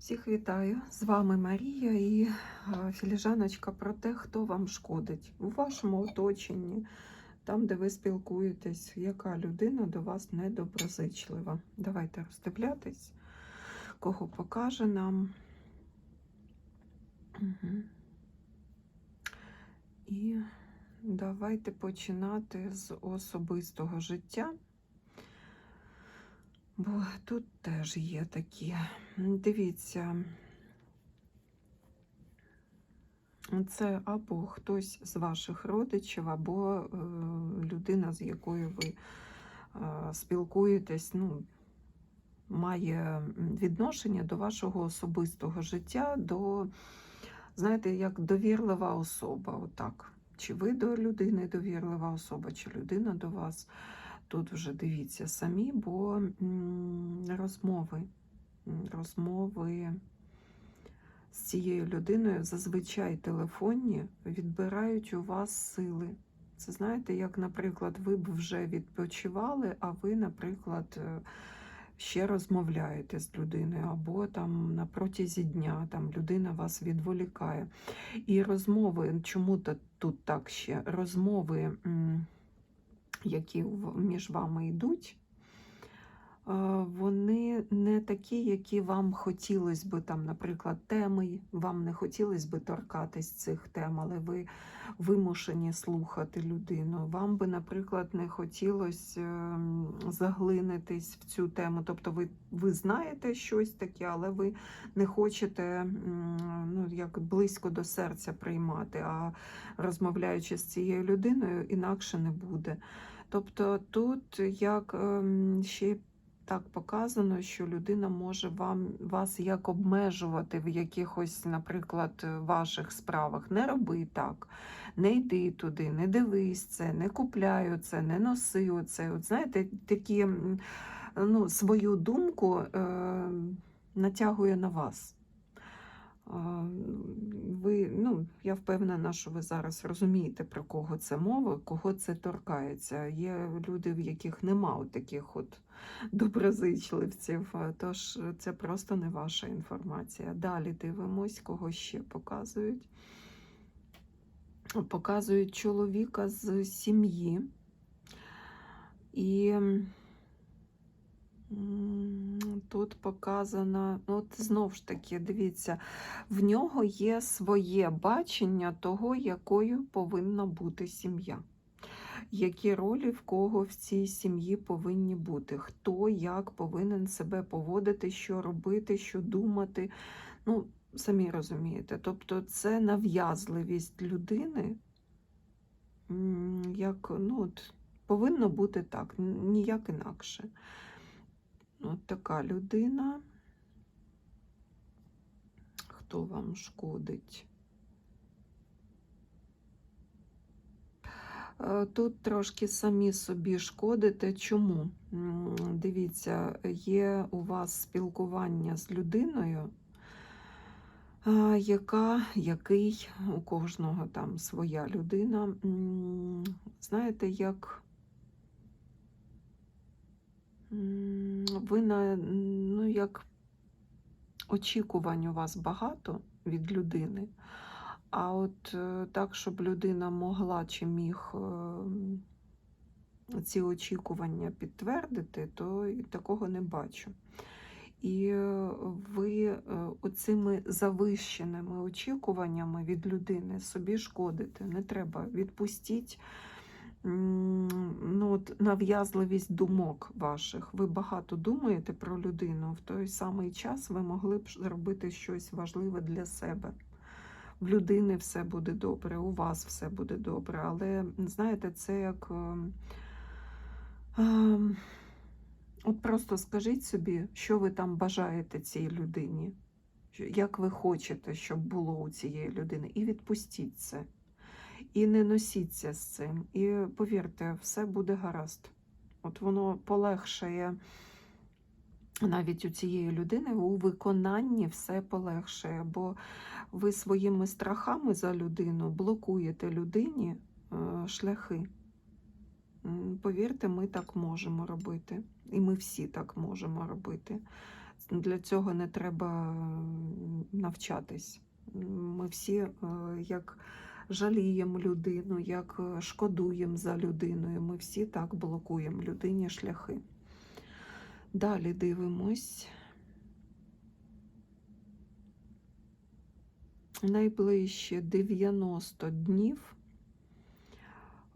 Всіх вітаю! З вами Марія і філіжаночка про те, хто вам шкодить у вашому оточенні, там, де ви спілкуєтесь, яка людина до вас недоброзичлива. Давайте роздивлятись, кого покаже нам. Угу. І давайте починати з особистого життя. Бо тут теж є такі. Дивіться, це або хтось з ваших родичів, або е, людина, з якою ви е, спілкуєтесь, ну, має відношення до вашого особистого життя, до, знаєте, як довірлива особа. Отак. Чи ви до людини довірлива особа, чи людина до вас. Тут вже дивіться самі, бо розмови, розмови з цією людиною зазвичай телефонні відбирають у вас сили. Це знаєте, як, наприклад, ви б вже відпочивали, а ви, наприклад, е, ще розмовляєте з людиною, або там на протязі дня там людина вас відволікає. І розмови, чому то тут так ще розмови. Які між вами йдуть, вони не такі, які вам хотілося би, там, наприклад, теми, вам не хотілося би торкатись цих тем, але ви вимушені слухати людину. Вам би, наприклад, не хотілося ем, заглинитись в цю тему. Тобто ви, ви знаєте щось таке, але ви не хочете ну, як близько до серця приймати, а розмовляючи з цією людиною, інакше не буде. Тобто тут як ем, ще так показано, що людина може вам вас як обмежувати в якихось, наприклад, ваших справах. Не роби так, не йди туди, не дивись це, не купляй це, не носи оце. От знаєте, такі ну, свою думку е, натягує на вас. Ви, ну, я впевнена, що ви зараз розумієте, про кого це мова, кого це торкається. Є люди, в яких нема от таких от доброзичливців, тож це просто не ваша інформація. Далі дивимось, кого ще показують. Показують чоловіка з сім'ї. І Тут показано, ну, от знову ж таки, дивіться, в нього є своє бачення того, якою повинна бути сім'я. Які ролі в кого в цій сім'ї повинні бути, хто як повинен себе поводити, що робити, що думати. Ну, самі розумієте. Тобто це нав'язливість людини, як ну, от, повинно бути так, ніяк інакше. От така людина. Хто вам шкодить? Е, Тут трошки самі собі шкодите. Чому? Дивіться, є у вас спілкування з людиною, яка, який у кожного там своя людина. Знаєте, як ви на ну, як очікувань у вас багато від людини, а от е, так, щоб людина могла чи міг ем, ці очікування підтвердити, то такого не бачу. І е, ви е, оцими завищеними очікуваннями від людини собі шкодите. Не треба відпустіть ну, от, нав'язливість думок ваших. Ви багато думаєте про людину. В той самий час ви могли б зробити щось важливе для себе. В людини все буде добре, у вас все буде добре. Але знаєте, це як. ем, ем, От просто скажіть собі, що ви там бажаєте цій людині, як ви хочете, щоб було у цієї людини, і відпустіть це. І не носіться з цим. І повірте, все буде гаразд. От воно полегшає навіть у цієї людини у виконанні все полегшає, бо ви своїми страхами за людину блокуєте людині е, шляхи. Повірте, ми так можемо робити. І ми всі так можемо робити. для цього не треба навчатись. Ми всі е, як жаліємо людину, як е, шкодуємо за людиною. Ми всі так блокуємо людині шляхи. Далі дивимось. Найближче 90 днів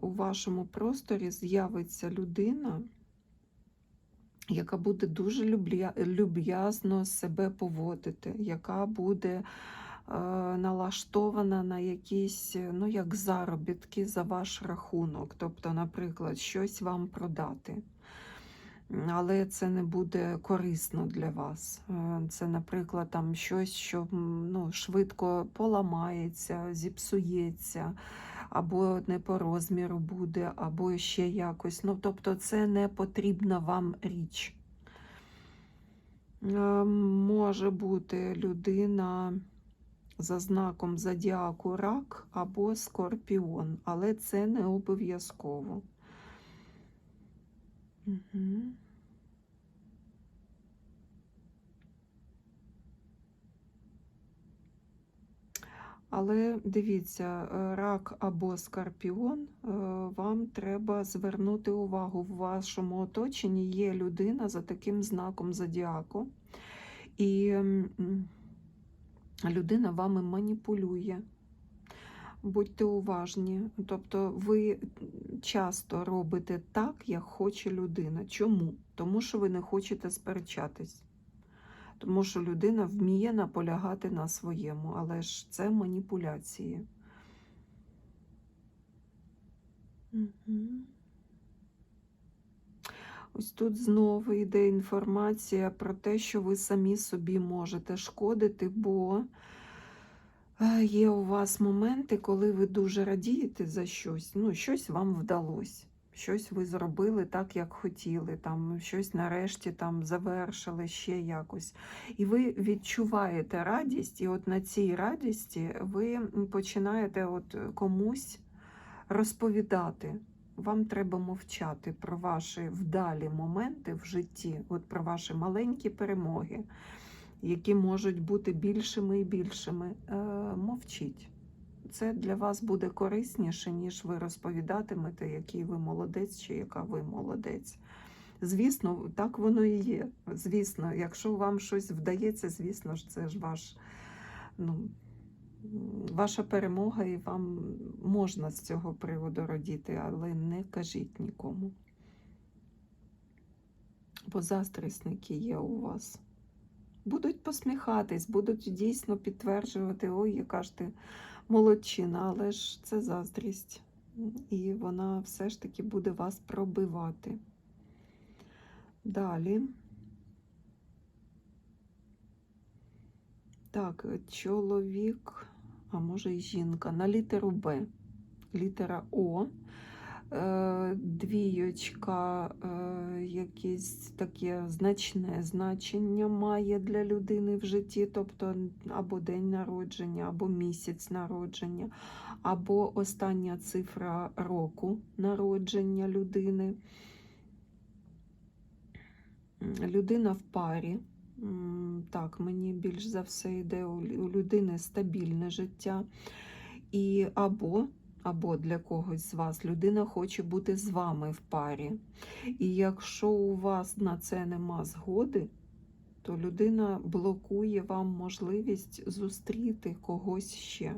у вашому просторі з'явиться людина, яка буде дуже люб'язно себе поводити, яка буде налаштована на якісь ну, як заробітки за ваш рахунок. Тобто, наприклад, щось вам продати. Але це не буде корисно для вас. Е, Це, наприклад, там щось, що ну, швидко поламається, зіпсується, або не по розміру буде, або ще якось. Ну, тобто, це не потрібна вам річ. Е, Може бути людина за знаком зодіаку рак або скорпіон, але це не обов'язково. Угу. Але дивіться, е, рак або скорпіон, е, вам треба звернути увагу. В вашому оточенні є людина за таким знаком зодіаку, і людина вами маніпулює. Будьте уважні, тобто ви часто робите так, як хоче людина. Чому? Тому що ви не хочете сперечатись. Тому що людина вміє наполягати на своєму, але ж це маніпуляції. Мгм. Ось тут знову йде інформація про те, що ви самі собі можете шкодити, бо е, є у вас моменти, коли ви дуже радієте за щось, ну, щось вам вдалося. Щось ви зробили так, як хотіли, там щось нарешті там завершили ще якось. І ви відчуваєте радість, і от на цій радісті ви починаєте от комусь розповідати. Вам треба мовчати про ваші вдалі моменти в житті, от про ваші маленькі перемоги, які можуть бути більшими і більшими. Е, мовчіть це для вас буде корисніше, ніж ви розповідатимете, який ви молодець чи яка ви молодець. Звісно, так воно і є. Звісно, якщо вам щось вдається, звісно ж, це ж ваш, ну, ваша перемога, і вам можна з цього приводу радіти, але не кажіть нікому. Бо заздрісники є у вас. Будуть посміхатись, будуть дійсно підтверджувати, ой, яка ж ти молодчина, але ж це заздрість. І вона все ж таки буде вас пробивати. Далі. Так, чоловік, а може і жінка, на літеру Б. Літера О. Е, двійочка, е, якесь таке значне значення має для людини в житті, тобто або день народження, або місяць народження, або остання цифра року народження людини. Людина в парі. Так, мені більш за все йде у людини стабільне життя. І або або для когось з вас людина хоче бути з вами в парі. І якщо у вас на це нема згоди, то людина блокує вам можливість зустріти когось ще.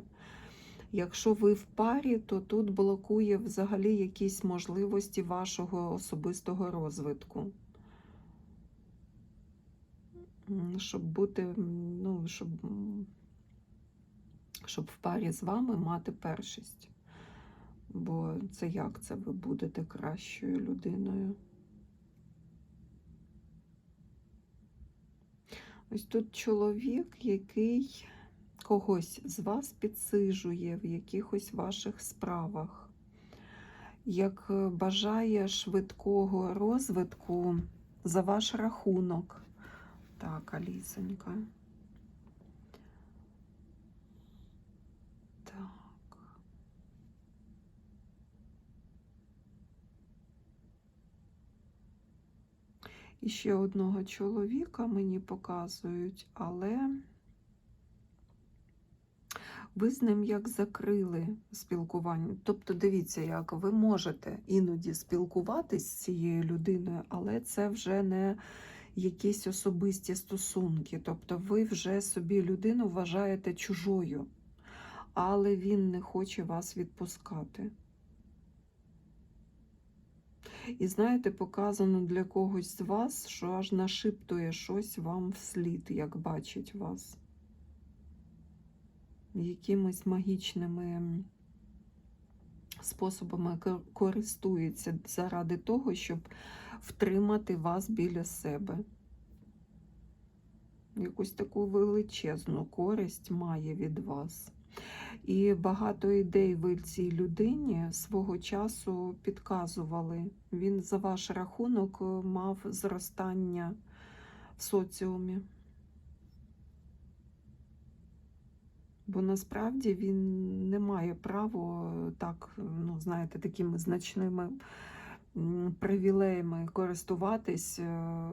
Якщо ви в парі, то тут блокує взагалі якісь можливості вашого особистого розвитку. Щоб бути, ну, щоб, щоб в парі з вами мати першість. Бо це як це ви будете кращою людиною? Ось тут чоловік, який когось з вас підсижує в якихось ваших справах, як бажає швидкого розвитку за ваш рахунок. Так, Алісонька. І ще одного чоловіка мені показують, але ви з ним як закрили спілкування. Тобто, дивіться, як ви можете іноді спілкуватись з цією людиною, але це вже не якісь особисті стосунки. Тобто, ви вже собі людину вважаєте чужою, але він не хоче вас відпускати. І знаєте, показано для когось з вас, що аж нашиптує щось вам вслід, як бачить вас. Якимись магічними способами користується заради того, щоб втримати вас біля себе. Якусь таку величезну користь має від вас. І багато ідей ви цій людині свого часу підказували. Він за ваш рахунок е, мав зростання в соціумі. Бо насправді він не має права е, так, ну, знаєте, такими значними привілеями користуватись, е,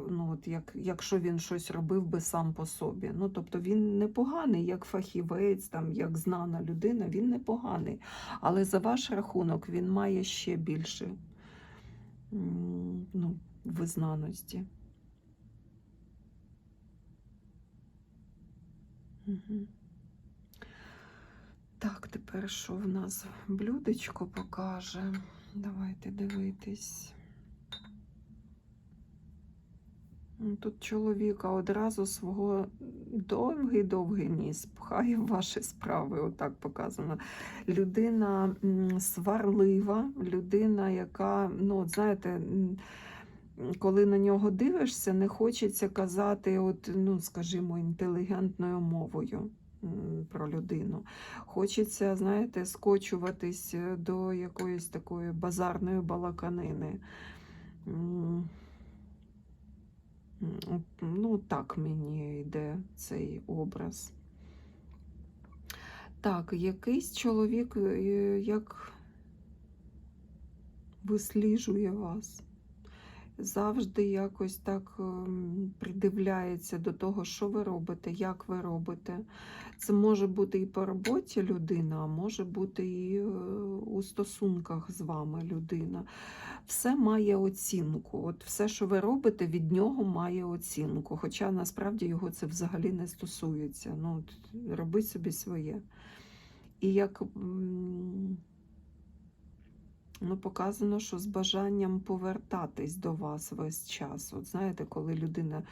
ну, от як, якщо він щось робив би сам по собі. Ну, тобто він непоганий, як фахівець, там, як знана людина, він непоганий. Але за ваш рахунок він має ще більше ну, визнаності. Угу. Так, тепер що в нас блюдечко покаже? Давайте дивитись. Тут чоловіка одразу свого довгий-довгий ніс пхає в ваші справи, отак показано. Людина сварлива, людина, яка, ну, от знаєте, коли на нього дивишся, не хочеться казати, от, ну, скажімо, інтелігентною мовою про людину. Хочеться, знаєте, скочуватись е, до якоїсь такої базарної балаканини. Ну, так мені йде цей образ. Так, якийсь чоловік е, як висліджує вас завжди якось так ем, придивляється до того, що ви робите, як ви робите. Це може бути і по роботі людина, а може бути і е, у стосунках з вами людина. Все має оцінку. От все, що ви робите, від нього має оцінку. Хоча насправді його це взагалі не стосується. Ну, роби собі своє. І як ну, показано, що з бажанням повертатись до вас весь час. От знаєте, коли людина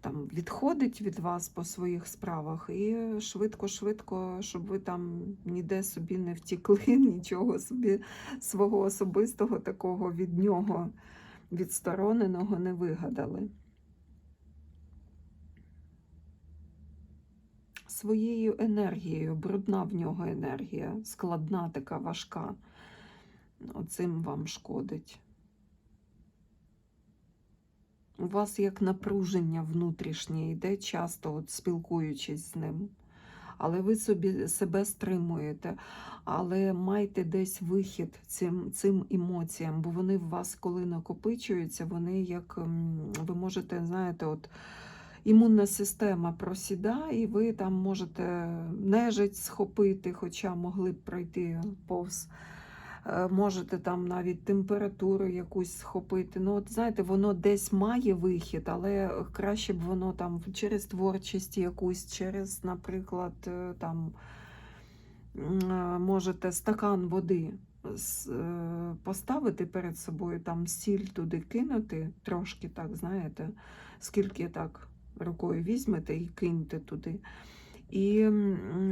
там відходить від вас по своїх справах, і швидко-швидко, щоб ви там ніде собі не втікли, нічого собі свого особистого такого від нього відстороненого не вигадали. Своєю енергією, брудна в нього енергія, складна така важка. Оцим вам шкодить. У вас як напруження внутрішнє йде часто, от спілкуючись з ним. Але ви собі себе стримуєте, але майте десь вихід цим, цим емоціям, бо вони в вас, коли накопичуються, вони як ви можете, знаєте, от імунна система просідає, і ви там можете нежить схопити, хоча могли б пройти повз. Е, Можете там навіть температуру якусь схопити. Ну, от знаєте, воно десь має вихід, але краще б воно там через творчість якусь, через, наприклад, е, там е, можете стакан води е, поставити перед собою, там сіль туди кинути, трошки так, знаєте, скільки так рукою візьмете і киньте туди. І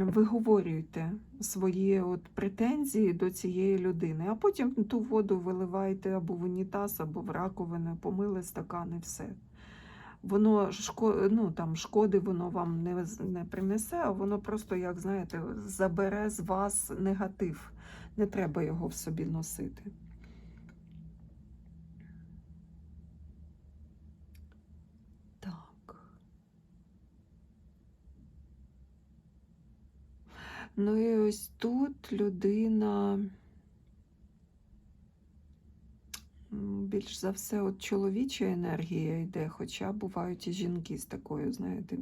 виговорюйте свої от претензії до цієї людини, а потім ту воду виливайте або в унітаз, або в раковину, помили стакан і все. Воно шко... ну, там, шкоди воно вам не, не принесе, а воно просто, як знаєте, забере з вас негатив. Не треба його в собі носити. Так. Ну і ось тут людина більш за все от чоловіча енергія йде, хоча бувають і жінки з такою, знаєте,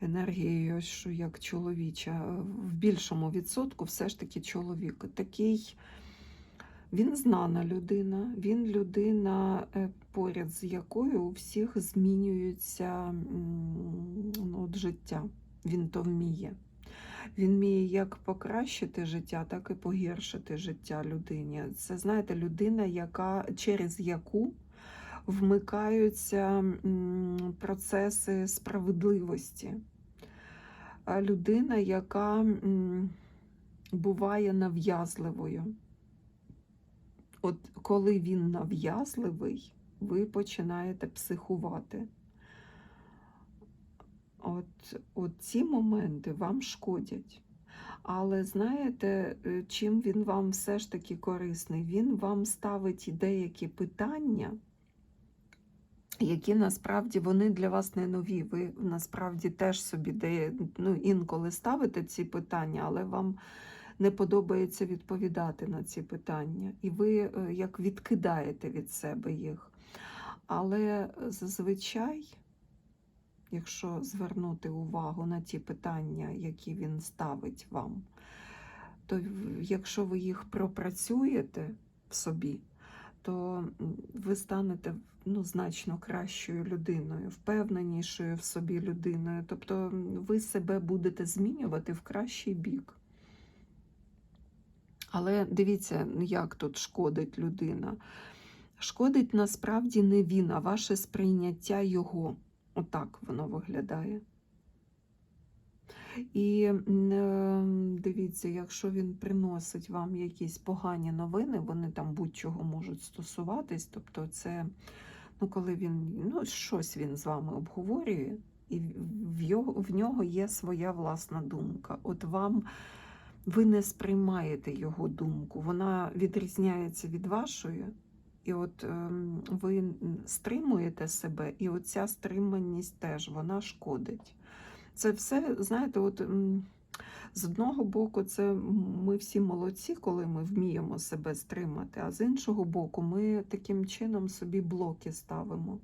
енергією, що як чоловіча. В більшому відсотку все ж таки чоловік. Такий він знана людина, він людина, е, поряд з якою у всіх змінюється ну, от життя. Він то вміє. Він вміє як покращити життя, так і погіршити життя людині. Це, знаєте, людина, яка, через яку вмикаються процеси справедливості. Людина, яка буває нав'язливою. От коли він нав'язливий, ви починаєте психувати. От, от ці моменти вам шкодять. Але знаєте, е, чим він вам все ж таки корисний? Він вам ставить деякі питання, які насправді вони для вас не нові. Ви насправді теж собі де, ну, інколи ставите ці питання, але вам не подобається відповідати на ці питання. І ви е, як відкидаєте від себе їх. Але зазвичай, якщо звернути увагу на ті питання, які він ставить вам, то якщо ви їх пропрацюєте в собі, то ви станете ну, значно кращою людиною, впевненішою в собі людиною. Тобто ви себе будете змінювати в кращий бік. Але дивіться, як тут шкодить людина. Шкодить насправді не він, а ваше сприйняття його. Отак воно виглядає. І е, дивіться, якщо він приносить вам якісь погані новини, вони там будь-чого можуть стосуватись. Тобто, це ну, коли він ну, щось він з вами обговорює, і в, його, в нього є своя власна думка. От вам ви не сприймаєте його думку, вона відрізняється від вашої. І от ем, ви стримуєте себе, і оця стриманість теж вона шкодить. Це все, знаєте, от з одного боку, це ми всі молодці, коли ми вміємо себе стримати, а з іншого боку, ми таким чином собі блоки ставимо.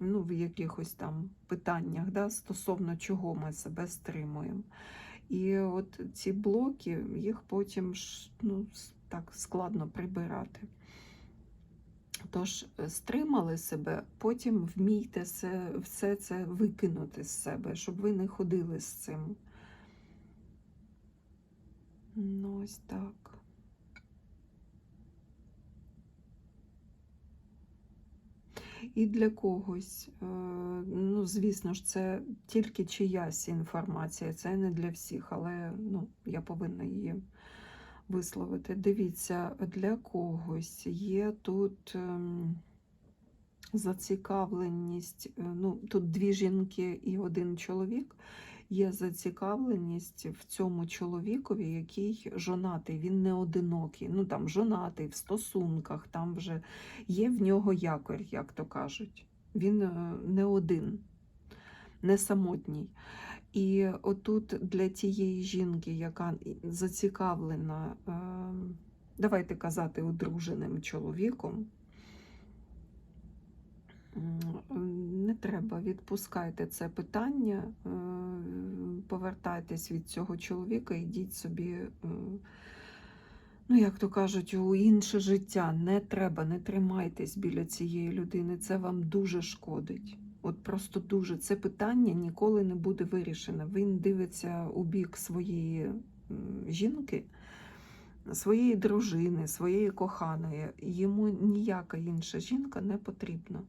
Ну, в якихось там питаннях, да, стосовно чого ми себе стримуємо. І от ці блоки, їх потім ну, так складно прибирати. Тож е, стримали себе, потім вмійте все, це викинути з себе, щоб ви не ходили з цим. Ну, ось так. І для когось, е, ну, звісно ж, це тільки чиясь інформація, це не для всіх, але ну, я повинна її висловити. Дивіться, для когось є тут ем, зацікавленість, е, ну, тут дві жінки і один чоловік. Є зацікавленість в цьому чоловікові, який жонатий, він не одинокий. Ну там жонатий, в стосунках, там вже є в нього якорь, як то кажуть. Він е, не один, не самотній. І отут для тієї жінки, яка зацікавлена, е, давайте казати, одруженим чоловіком, не треба, відпускайте це питання, е, повертайтесь від цього чоловіка, йдіть собі, е, ну, як то кажуть, у інше життя. Не треба, не тримайтесь біля цієї людини, це вам дуже шкодить. От просто дуже це питання ніколи не буде вирішене. Він дивиться у бік своєї жінки, своєї дружини, своєї коханої. Йому ніяка інша жінка не потрібна.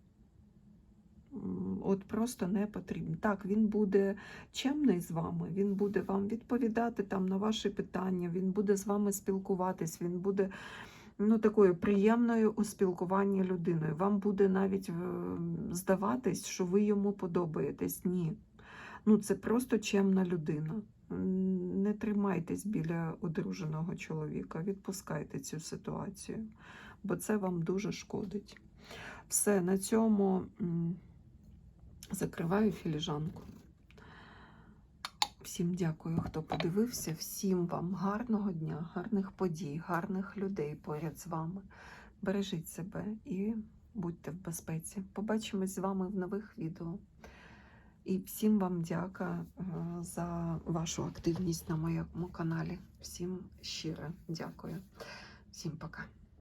От просто не потрібно. Так, він буде чемний з вами, він буде вам відповідати там на ваші питання, він буде з вами спілкуватись, він буде ну, такою приємною у спілкуванні людиною. Вам буде навіть е, здаватись, що ви йому подобаєтесь. Ні. Ну, це просто чемна людина. Не тримайтесь біля одруженого чоловіка, відпускайте цю ситуацію, бо це вам дуже шкодить. Все, на цьому закриваю філіжанку. Всім дякую, хто подивився. Всім вам гарного дня, гарних подій, гарних людей поряд з вами. бережіть себе і будьте в безпеці. Побачимось з вами в нових відео. І всім вам дяка е, за вашу активність на моєму каналі. Всім щиро дякую. Всім пока.